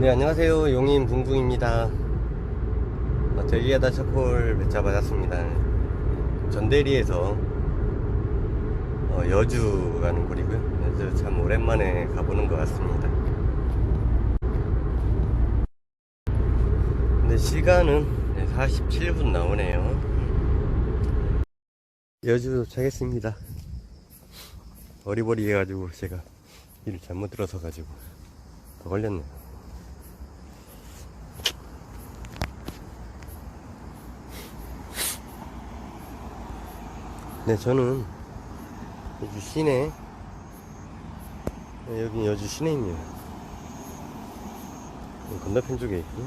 네 안녕하세요. 용인 붕붕입니다. 어, 저기에다 셔콜 배차 받았습니다. 전대리에서 어, 여주 가는 거리고요. 여주 참 오랜만에 가보는 것 같습니다. 근데 시간은 47분 나오네요. 여주 도착했습니다. 어리버리 해가지고 제가 일을 잘못 들어서 가지고 더 걸렸네요 네, 저는 여주 시내, 네, 여기 여주 시내입니다. 네, 건너편 쪽에 있고.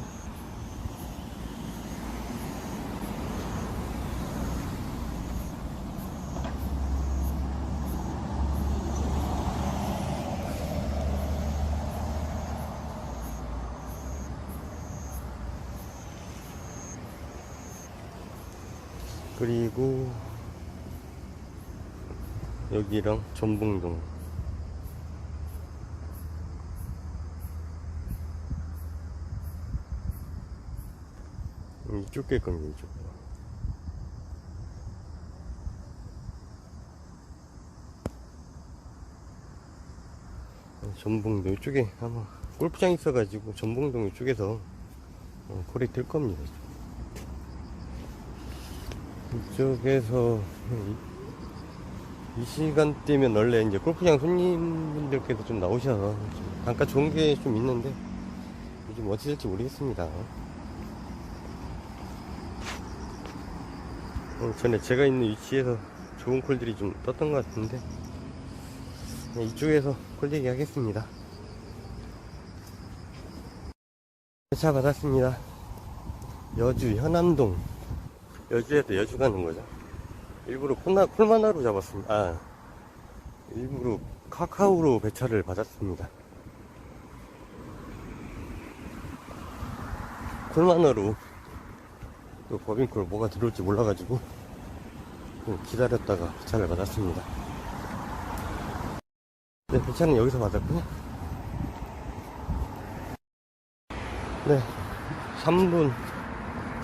그리고 여기랑 전북동. 이쪽 길 겁니다 이쪽 전북동 이쪽에 아마 골프장 있어가지고 전북동 이쪽에서 어, 콜이 들 겁니다. 이쪽에서 이 시간대면 원래 이제 골프장 손님분들께서 좀 나오셔서 좀 단가 좋은 게 좀 있는데 요즘 어찌 될지 모르겠습니다. 어, 전에 제가 있는 위치에서 좋은 콜들이 좀 떴던 것 같은데 네, 이쪽에서 콜 얘기 하겠습니다. 차 받았습니다. 여주 현암동 여주에서 여주 가는 거죠. 일부러 콜나, 콜마나로 잡았습니다. 아, 일부러 카카오로 배차를 받았습니다. 콜마나로 또 법인콜 뭐가 들어올지 몰라가지고 좀 기다렸다가 배차를 받았습니다. 네, 배차는 여기서 받았고요. 네, 3분,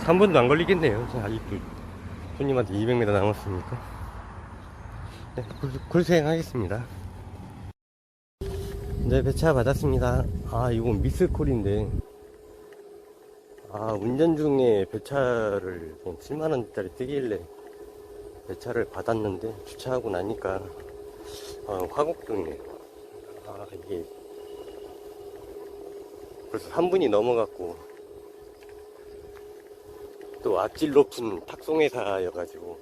3분도 안 걸리겠네요. 아직도 손님한테 200m 남았으니까? 네, 굴, 수행 하겠습니다. 네 배차 받았습니다. 아 이건 미스콜인데. 아 운전 중에 배차를 7만원짜리 뜨길래 배차를 받았는데 주차하고 나니까 아, 화곡동이에요 아 이게 벌써 3분이 넘어갔고 또 앞질 높은 탁송회사여가지고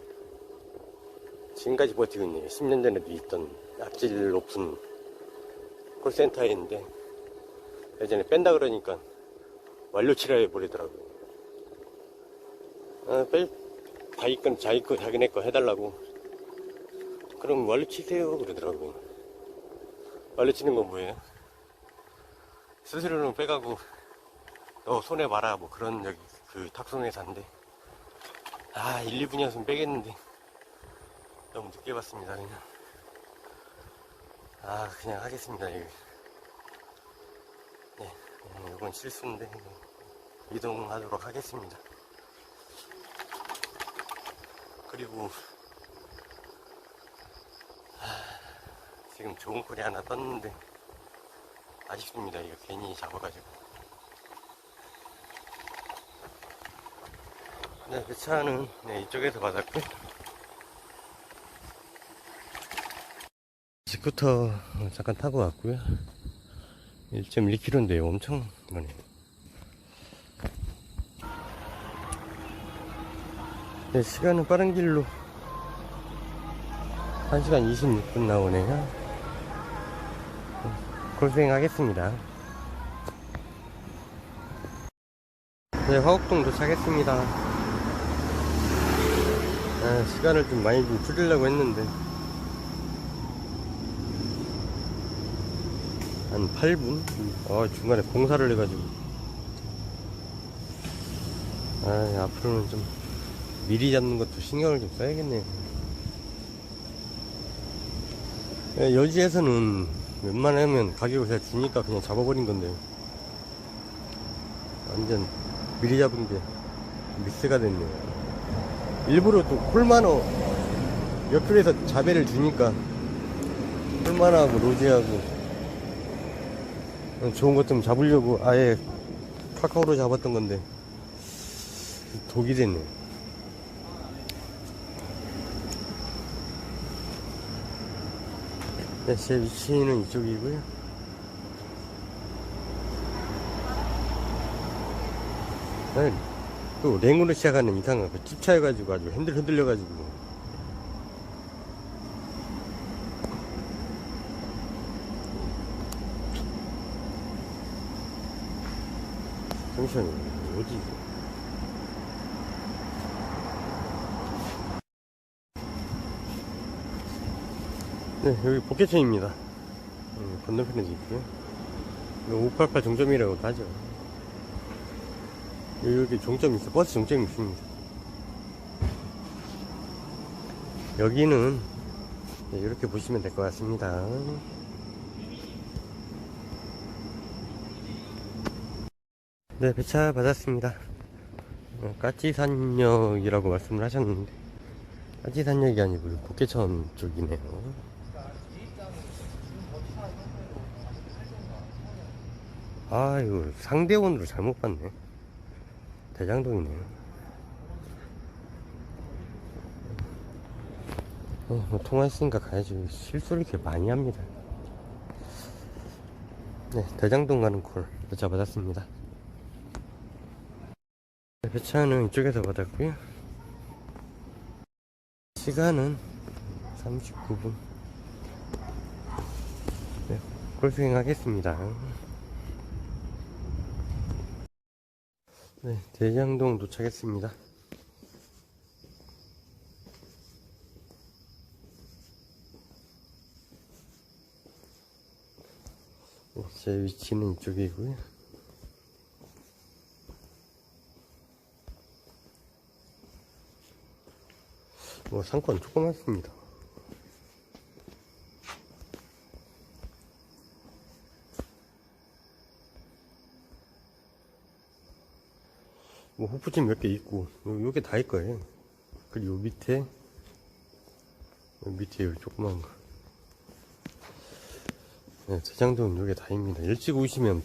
지금까지 버티고 있네요. 10년 전에도 있던 앞질 높은 콜센터에 있는데 예전에 뺀다 그러니까 완료 치료해 버리더라고요. 아, 뺄, 자기 건 자기 거 자기네 거 해달라고 그럼 완료 치세요 그러더라고요. 완료 치는 건 뭐예요? 스스로는 빼가고 너 손해 봐라 뭐 그런 여기 그 탁송회사인데. 아 1, 2분이었으면 빼겠는데. 너무 늦게 봤습니다 그냥. 아 그냥 하겠습니다 이거 네 음, 이건 실수인데 이동하도록 하겠습니다. 그리고 하, 지금 좋은 콜이 하나 떴는데 아쉽습니다 이거 괜히 잡아가지고 네, 그 차는 네, 이쪽에서 받았고. 스쿠터 잠깐 타고 왔고요. 1.1km인데요 엄청 머네 네, 시간은 빠른 길로 1시간 26분 나오네요. 골수행 하겠습니다. 네 화곡동 도착했습니다 아, 시간을 좀 많이 좀 줄이려고 했는데 한 8분? 아, 중간에 공사를 해가지고 아, 앞으로는 좀 미리 잡는 것도 신경을 좀 써야겠네요 예, 여지에서는 웬만하면 가격을 제가 주니까 그냥 잡아버린 건데요 완전 미리 잡은 게 미스가 됐네요. 일부러 또 콜마너 옆줄에서 자배를 주니까 콜마너하고 로지하고 좋은 것 좀 잡으려고 아예 카카오로 잡았던 건데 독이 됐네. 네, 제 위치는 이쪽이고요. 네, 또 랭으로 시작하는 이상한 그 찝차여가지고 아주 핸들 흔들려가지고. 잠시만요 어디 네 여기 복개천입니다. 음, 건너편에도 있고요. 588 종점이라고도 하죠 여기 종점이 있어. 버스 종점이 있습니다. 여기는 네, 이렇게 보시면 될 것 같습니다. 네 배차 받았습니다. 어, 까치산역이라고 말씀을 하셨는데 까치산역이 아니고 복개천 쪽이네요. 아 이거 상대원으로 잘못 봤네 대장동이네요. 어, 뭐 통화했으니까 가야지. 실수를 이렇게 많이 합니다. 네 대장동 가는 콜 배차 받았습니다. 네, 배차는 이쪽에서 받았고요. 시간은 39분. 네, 콜스윙 하겠습니다 네, 대장동 도착했습니다. 네, 제 위치는 이쪽이고요. 뭐 상권 조그맣습니다. 호프집 몇 개 있고 요, 요게 다일 거예요. 그리고 요 밑에 요 밑에 요 조그만 거. 네, 대장동 요게 다입니다. 일찍 오시면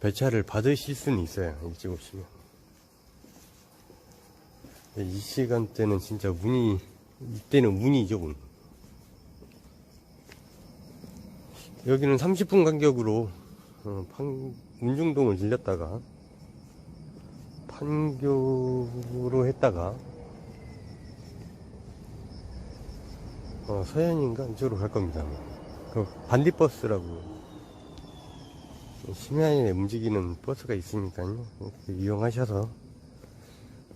배차를 받으실 수는 있어요 일찍 오시면. 네, 이 시간대는 진짜 문이 이때는 문이죠 문. 여기는 30분 간격으로 어, 판, 운중동을 들렸다가 판교로 했다가 어, 서현인가 이쪽으로 갈 겁니다. 그 반딧버스라고 심야에 움직이는 버스가 있으니까요. 이용하셔서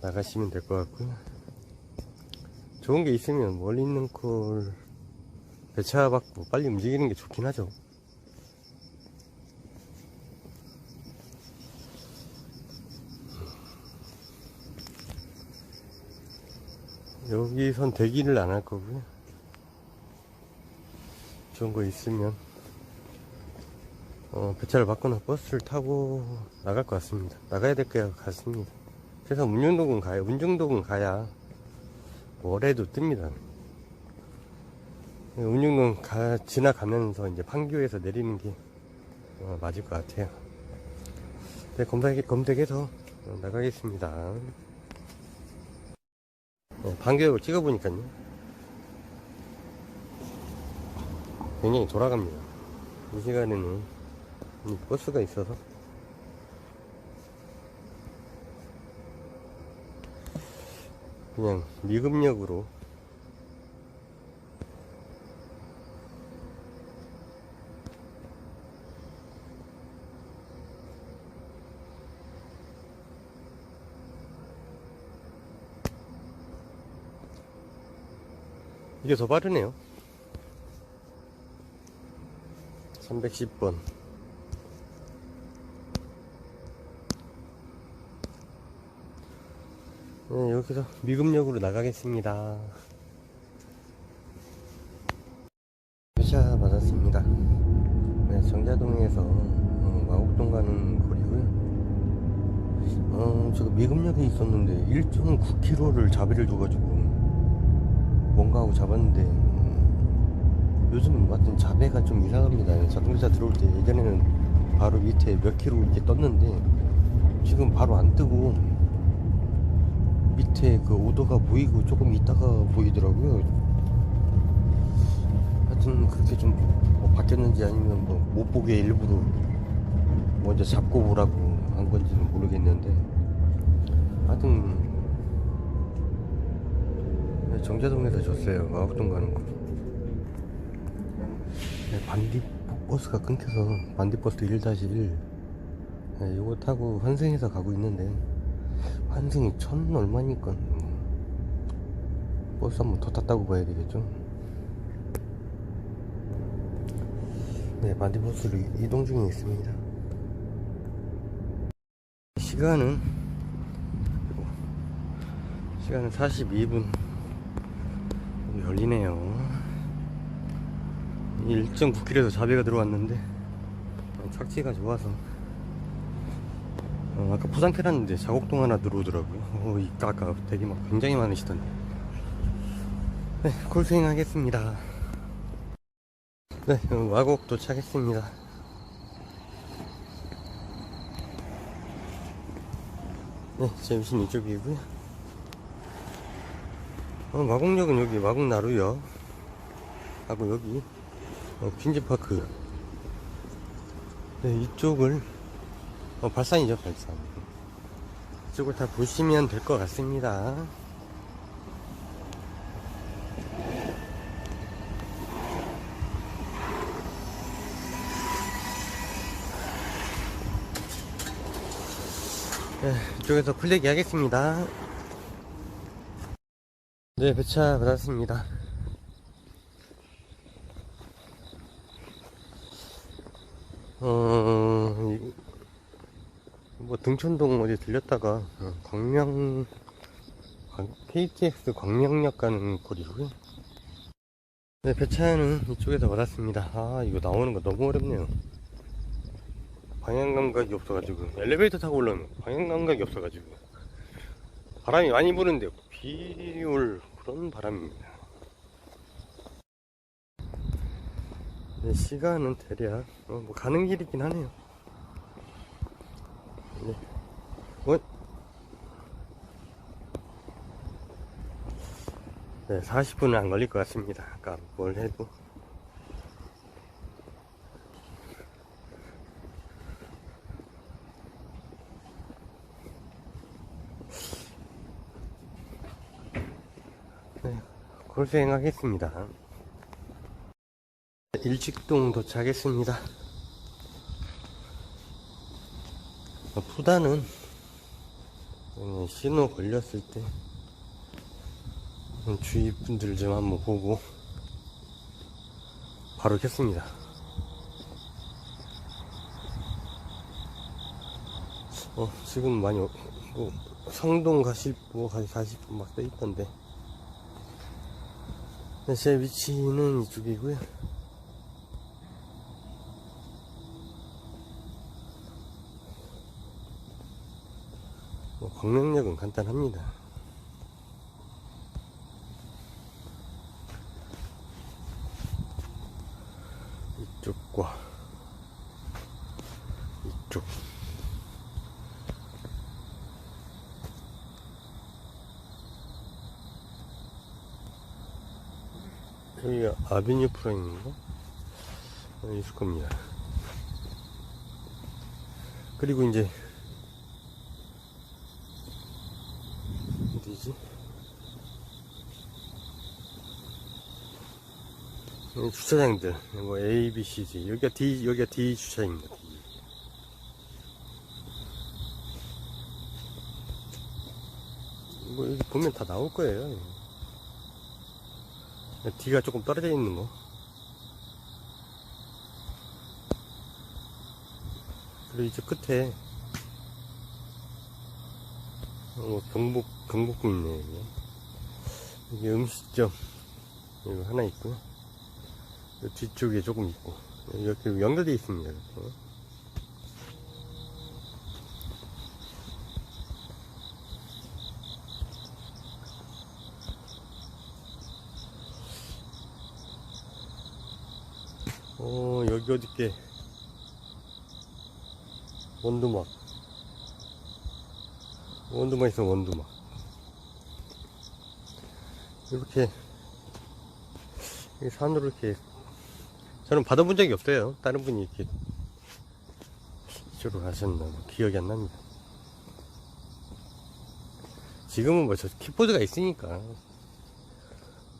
나가시면 될 것 같고요. 좋은 게 있으면 멀리 있는 콜 배차 받고 빨리 움직이는 게 좋긴 하죠. 여기선 대기를 안 할 거고요. 좋은 거 있으면 어, 배차를 받거나 버스를 타고 나갈 것 같습니다. 나가야 될 것 같습니다. 그래서 운영동은 가야, 운중동은 가야 월에도 뜹니다. 운영동 가, 지나가면서 이제 판교에서 내리는 게 어, 맞을 것 같아요. 네, 검색, 검색해서 어, 나가겠습니다. 네, 반격을 찍어보니까요. 굉장히 돌아갑니다. 이 시간에는 이 버스가 있어서 그냥 미급역으로 이게 더 빠르네요. 310번. 네, 여기서 미금역으로 나가겠습니다. 회차 받았습니다. 네, 정자동에서 어, 마곡동 가는 거리고요. 제가 미금역에 있었는데 1.9km를 자비를 줘가지고 뭔가 하고 잡았는데 음, 요즘 같은 자배가 좀 이상합니다. 자동차 들어올 때 예전에는 바로 밑에 몇 킬로 이렇게 떴는데 지금 바로 안 뜨고 밑에 그 오더가 보이고 조금 있다가 보이더라고요. 하여튼 그렇게 좀 뭐 바뀌었는지 아니면 뭐 못 보게 일부러 먼저 잡고 보라고 한 건지는 모르겠는데 하여튼 네, 정자동에서 줬어요. 마곡동 가는 거. 네, 반디 버스가 끊겨서 반디버스 1-1 네, 이거 타고 환승해서 가고 있는데 환승이 천 얼마니까. 음, 버스 한 번 더 탔다고 봐야 되겠죠? 네 반디버스로 이동 중에 있습니다. 시간은 시간은 42분 열리네요. 1.9km에서 자배가 들어왔는데 착지가 좋아서. 어, 아까 부산 캐놨는데 자곡동 하나 들어오더라고요. 어, 이 아까 되게 막 굉장히 많으시던데. 네 콜스윙 하겠습니다. 네 어, 와곡 도착했습니다. 네, 제 위치는 이쪽이고요. 어, 마곡역은 여기 마곡나루역 하고 여기 어, 퀸즈파크. 네, 이쪽을 어, 발산이죠 발산. 이쪽을 다 보시면 될 것 같습니다. 네, 이쪽에서 풀대기 하겠습니다. 네, 배차 받았습니다. 어, 이- 뭐 등촌동 어디 들렸다가 어, 광명 광- KTX 광명역 가는 거리고요. 네, 배차는 이쪽에서 받았습니다. 아, 이거 나오는 거 너무 어렵네요. 방향 감각이 없어가지고 엘리베이터 타고 올라오면 방향 감각이 없어가지고 바람이 많이 부는데 비올 그런 바람입니다. 네, 시간은 대략 어, 뭐 가는 길이긴 하네요. 네. 어? 네, 40분은 안 걸릴 것 같습니다. 아까 뭘 해도. 네, 골수행 하겠습니다. 일직동 도착했습니다. 어, 푸다는 음, 신호 걸렸을 때 음, 주위 분들 좀 한번 보고 바로 켰습니다. 어, 지금 많이 어, 뭐, 성동 가실 분 가실 분 막 써있던데 네, 제 위치는 이쪽이고요. 뭐 광명역은 간단합니다. 이쪽과 이쪽. 여기가 아비뉴 프라임인가? 어, 있을 겁니다. 그리고 이제 어디지? 이 주차장들 뭐 A, B, C, D 여기가 D 여기가 D 주차입니다. D. 뭐 여기 보면 다 나올 거예요. D가 조금 떨어져 있는 거. 그리고 이제 끝에 어, 경복 경복궁 있네 여기. 여기 음식점 이거 하나 있고요. 요 뒤쪽에 조금 있고 이렇게 연결되어 있습니다. 이렇게. 어디게. 원두막. 원두막 있어 원두막. 이렇게 이 산으로 이렇게 저는 받아본 적이 없어요. 다른 분이 이렇게 이쪽으로 가셨나 뭐 기억이 안 납니다. 지금은 뭐저 킥보드가 있으니까.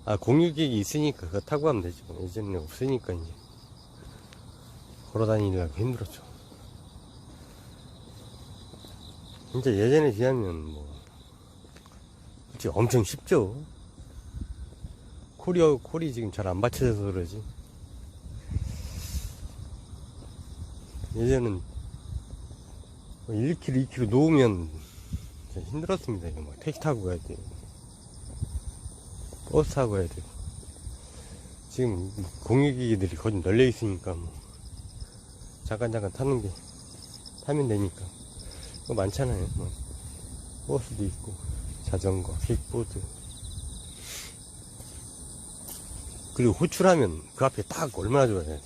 아 공유기기 있으니까 그거 타고 가면 되죠 예전에 없으니까 이제 걸어 다니려고 힘들었죠. 진짜 예전에 비하면 뭐 그치 엄청 쉽죠. 콜이 콜이 지금 잘 안 받쳐져서 그러지. 예전엔 1km 2km 놓으면 힘들었습니다. 이거 막 택시 타고 가야 돼. 버스 타고 가야 돼. 지금 공유기기들이 거의 널려 있으니까 뭐 잠깐 잠깐 타는 게 타면 되니까 뭐 많잖아요. 뭐 버스도 있고 자전거, 킥보드. 그리고 호출하면 그 앞에 딱 얼마나 좋아요.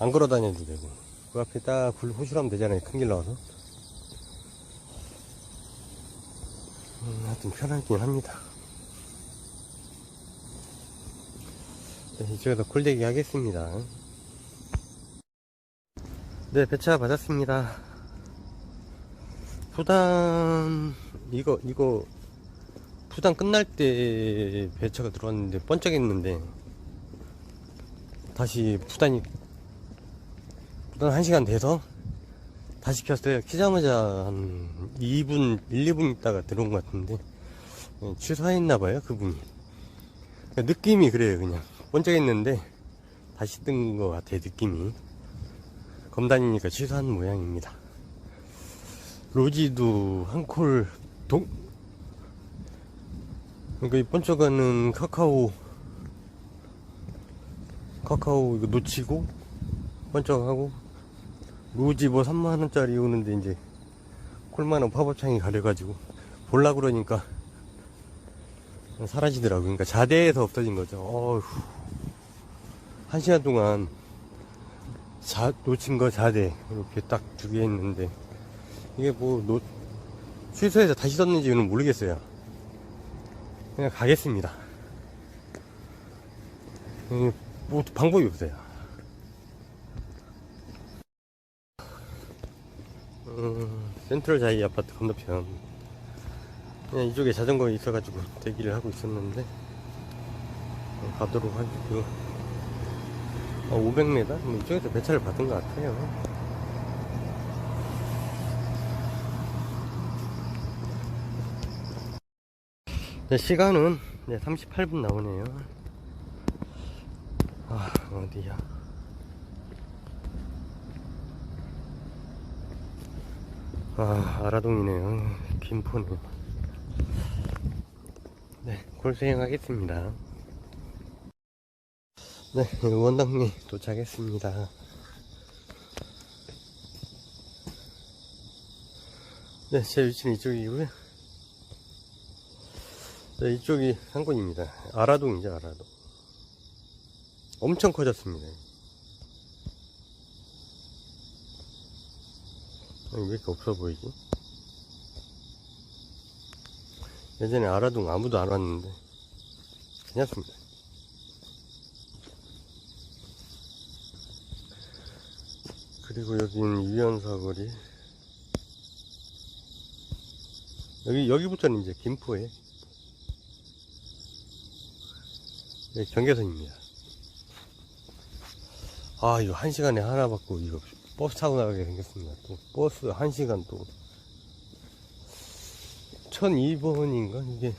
안 걸어 다녀도 되고 그 앞에 딱 호출하면 되잖아요. 큰 길 나와서. 음, 하여튼 편하긴 합니다. 네, 이쪽에서 콜대기 하겠습니다. 네, 배차 받았습니다. 부당, 이거, 이거, 부당 끝날 때 배차가 들어왔는데 번쩍했는데, 다시 부단이, 부단 1시간 돼서 다시 켰어요. 키자마자 한 2분, 1, 2분 있다가 들어온 것 같은데, 예, 취소했나봐요, 그분이. 느낌이 그래요, 그냥. 번쩍했는데, 다시 뜬 것 같아요, 느낌이. 검단이니까 취소한 모양입니다. 로지도 한콜 동, 그러니까 이 번쩍하는 카카오, 카카오 이거 놓치고, 번쩍하고, 로지 뭐 3만원짜리 오는데 이제, 콜만원 팝업창이 가려가지고, 볼라 그러니까, 사라지더라고요. 그러니까 자대에서 없어진 거죠. 어휴. 한 시간 동안 자, 놓친 거 자대. 이렇게 딱 두개 했는데. 이게 뭐 놓, 취소해서 다시 썼는지는 모르겠어요. 그냥 가겠습니다. 음, 뭐 방법이 없어요. 음, 센트럴 자이 아파트 건너편. 그냥 이쪽에 자전거 있어가지고 대기를 하고 있었는데. 어, 가도록 하고 어, 500m? 뭐 이쪽에서 배차를 받은 것 같아요. 네, 시간은 네, 38분 나오네요. 아, 어디야. 아, 아라동이네요. 김포네요. 네, 골수행 하겠습니다. 네, 원당리 도착했습니다. 네, 제 위치는 이쪽이고요. 네, 이쪽이 상권입니다. 아라동이죠, 아라동. 엄청 커졌습니다. 왜 이렇게 없어 보이지? 예전에 아라동 아무도 안 왔는데, 괜찮습니다. 그리고 여기는 유연사거리. 여기, 여기부터는 이제 김포에. 네, 경계선입니다. 아, 이거 한 시간에 하나 받고, 이거 버스 타고 나가게 생겼습니다. 또, 버스 한 시간 또. 1002번인가? 이게.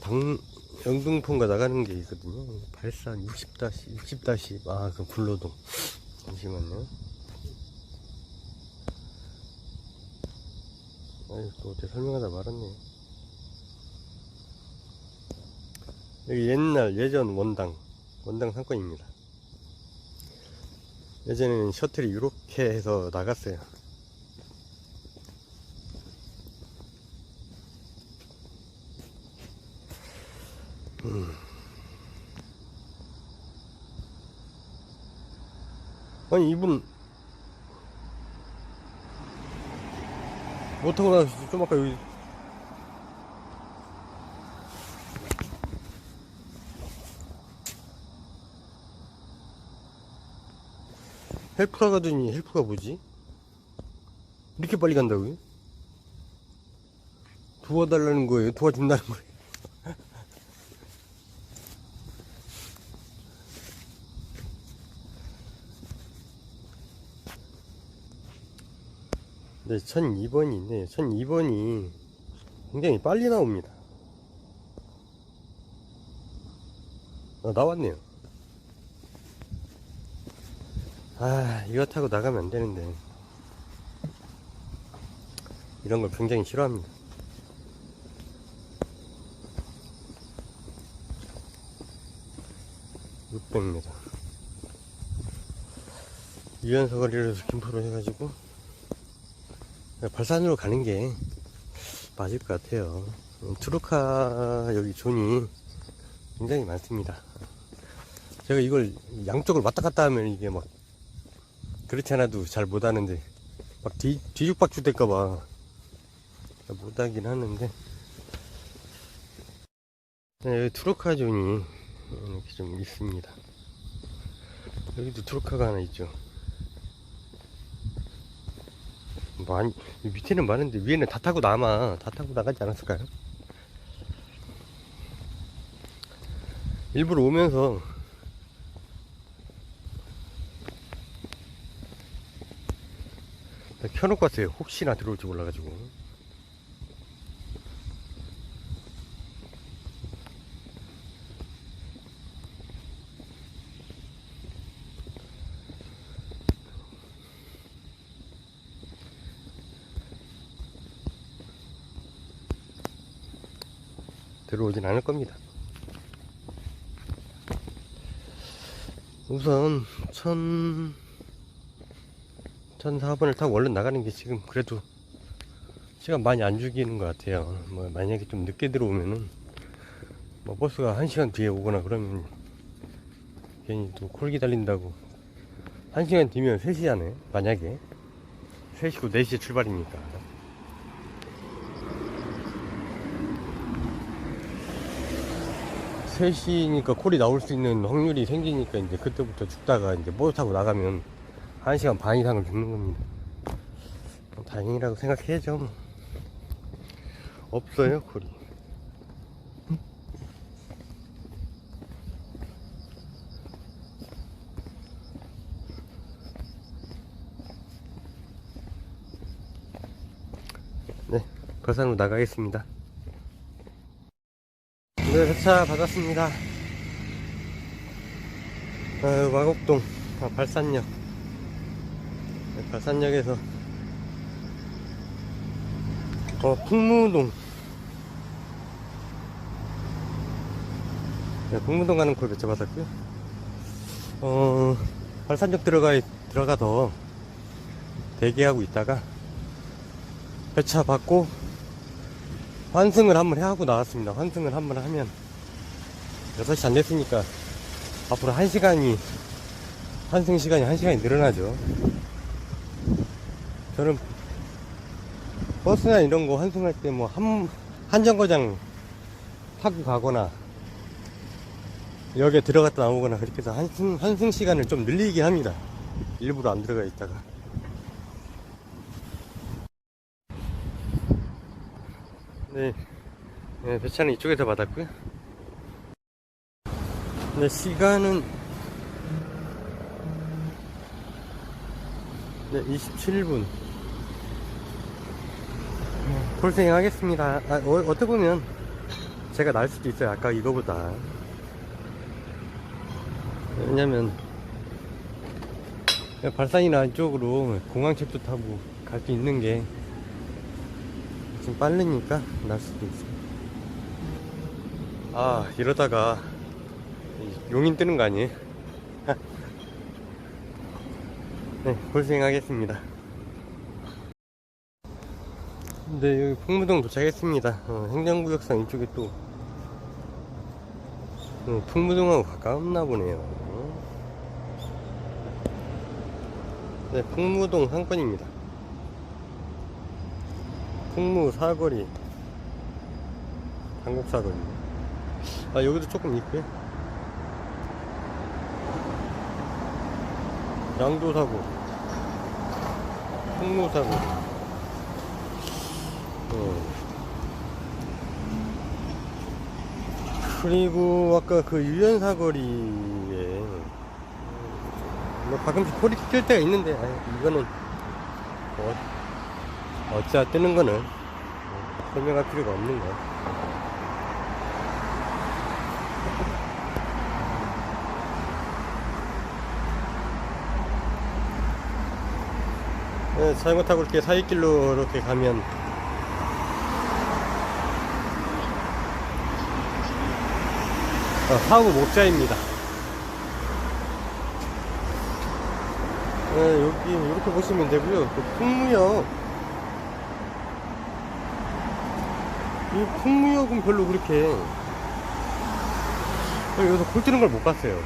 당, 영등포인가 나가는 게 있거든요. 발산 60다시, 60다시, 아, 그 굴로동. 잠시만요. 아유, 또 어떻게 설명하다 말았네. 여기 옛날, 예전 원당, 원당 상권입니다. 예전에는 셔틀이 이렇게 해서 나갔어요. 음. 아니 이분 못하고 나서 좀 아까 여기 헬프가 가더니 헬프가 뭐지? 이렇게 빨리 간다고요? 도와달라는 거예요? 도와준다는 거예요? 1002번인데, 1002번이 굉장히 빨리 나옵니다. 어, 나왔네요. 아, 이거 타고 나가면 안 되는데. 이런 걸 굉장히 싫어합니다. (600m) 유연서 거리로서 김포로 해가지고 발산으로 가는 게 맞을 것 같아요. 음, 트루카 여기 존이 굉장히 많습니다. 제가 이걸 양쪽을 왔다 갔다 하면 이게 막 그렇지 않아도 잘 못하는데 막 뒤, 뒤죽박죽 될까봐 못하긴 하는데 네, 여기 트루카 존이 이렇게 좀 있습니다. 여기도 트루카가 하나 있죠. 많이 밑에는 많은데 위에는 다 타고 남아. 다 타고 나가지 않았을까요? 일부러 오면서 켜놓고 왔어요. 혹시나 들어올지 몰라가지고 들어오진 않을 겁니다. 우선 천 천사번을 타고 얼른 나가는 게 지금 그래도 시간 많이 안 죽이는 것 같아요. 뭐 만약에 좀 늦게 들어오면은 뭐 버스가 한 시간 뒤에 오거나 그러면 괜히 또 콜 기다린다고 한 시간 뒤면 3시잖아요. 만약에 3시고 4시에 출발이니까. 3시니까 콜이 나올 수 있는 확률이 생기니까 이제 그때부터 죽다가 이제 버스 타고 나가면 1시간 반 이상을 죽는 겁니다. 뭐 다행이라고 생각해야죠. 뭐. 없어요, 콜이. 네, 벌산으로 나가겠습니다. 네, 회차 받았습니다. 아, 마곡동, 아, 발산역. 네, 발산역에서, 어, 풍무동. 네, 풍무동 가는 콜 배차 받았고요. 어, 발산역 들어가, 들어가서 대기하고 있다가, 배차 받고, 환승을 한번 하고 나왔습니다. 환승을 한번 하면 6시 안 됐으니까 앞으로 1시간이 환승 시간이 1시간이 늘어나죠. 저는 버스나 이런 거 환승할 때 뭐 한, 한 정거장 타고 가거나 역에 들어갔다 나오거나 그렇게 해서 환승, 환승 시간을 좀 늘리긴 합니다. 일부러 안 들어가 있다가. 네, 네 배차는 이쪽에서 받았고요. 네, 시간은 네, 27분. 콜생 하겠습니다. 아, 어, 어떻게 보면 제가 나을 수도 있어요. 아까 이거보다. 왜냐면 발산이나 이쪽으로 공항철도 타고 갈 수 있는 게 좀 빠르니까 날 수도 있어. 아, 이러다가 용인 뜨는 거 아니에요? 네, 골생하겠습니다. 네, 여기 풍무동 도착했습니다. 어, 행정구역상 이쪽에 또 어, 풍무동하고 가깝나 보네요. 네, 풍무동 상권입니다. 풍무 사거리, 한국 사거리. 아 여기도 조금 있고요. 양도 사고, 풍무 사고. 어. 그리고 아까 그 유연 사거리에 뭐 가끔씩 소리 뛸 때가 있는데 아유, 이거는 뭐 어찌나 뜨는 거는 뭐 설명할 필요가 없는 거. 네, 자전거 타고 이렇게 사이길로 이렇게 가면 어, 사후 목자입니다. 네, 여기 이렇게 보시면 되고요. 그 풍무역 이 풍무역은 별로 그렇게 여기서 골 뜨는 걸 못 봤어요.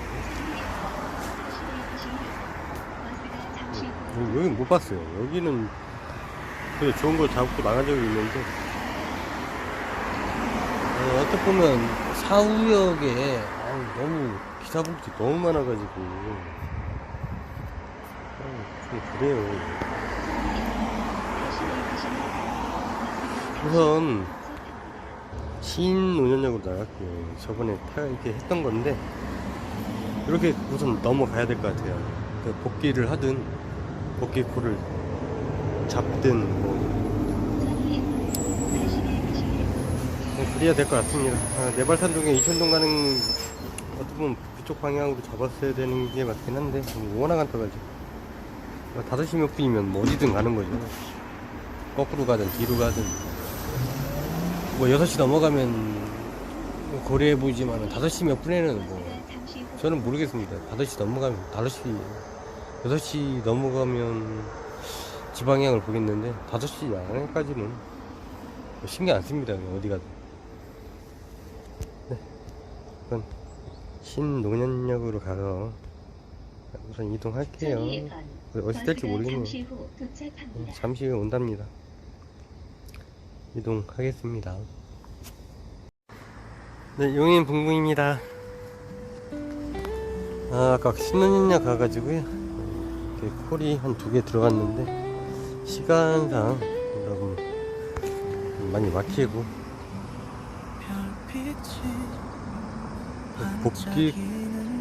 여기- 여긴 못 봤어요. 여기는 되게 좋은 걸 잡고 나간 적이 있는데 어, 어떻게 보면 사후역에 아우, 너무 기사복지 너무 많아가지고 아, 좀 그래요. 우선 신논현역으로 나갈게요. 저번에 타 이렇게 했던 건데 이렇게 우선 넘어가야 될 것 같아요. 그 복귀를 하든 복귀 코를 잡든 뭐 네, 그래야 될 것 같습니다. 아, 네발산 동에 이천동 가는 어떻게 보면 그쪽 방향으로 잡았어야 되는 게 맞긴 한데 뭐 워낙 안 떠가지고 5시 몇 분이면 뭐 어디든 가는 거죠. 거꾸로 가든 뒤로 가든 뭐 6시 넘어가면 뭐 고려해 보이지만 5시 몇 분에는 뭐 저는 모르겠습니다. 5시 넘어가면 5시 6시 넘어가면 지방향을 보겠는데 5시 안에까지는 뭐 신경 안 씁니다. 어디 가든. 네. 그럼 신농현역으로 가서 우선 이동할게요. 어디 될지 모르겠네요. 잠시 후 후에 온답니다. 이동하겠습니다. 네, 용인 분궁입니다. 아, 아까 신혼연녀 가가지고요. 이렇게 콜이 한 두 개 들어갔는데, 시간상 여러분 많이 막히고, 복귀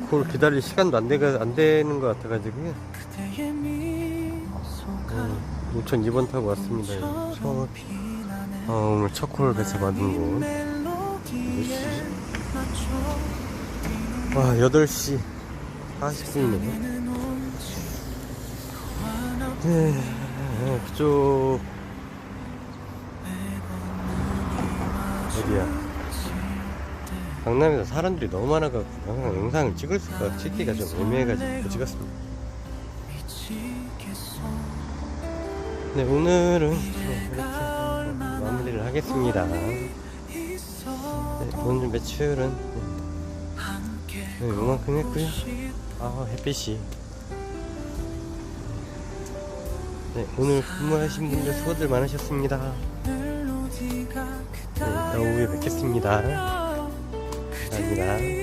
콜 기다릴 시간도 안, 되가, 안 되는 것 같아가지고요. 음, 인천 2번 타고 왔습니다. 여기 첫, 어, 오늘 첫콜 배차 받은 곳. 몇 시? 와, 8시 40분이네요. 네, 그쪽, 어디야? 강남에서 사람들이 너무 많아가지고 항상 영상을 찍을 수가 찍기가 좀 애매해가지고 못 찍었습니다. 네, 오늘은 이렇게 마무리를 하겠습니다. 네, 오늘 매출은 네, 요만큼 했고요. 아, 햇빛이. 네, 오늘 근무하신 분들 수고들 많으셨습니다. 네, 오후에 뵙겠습니다. 감사합니다.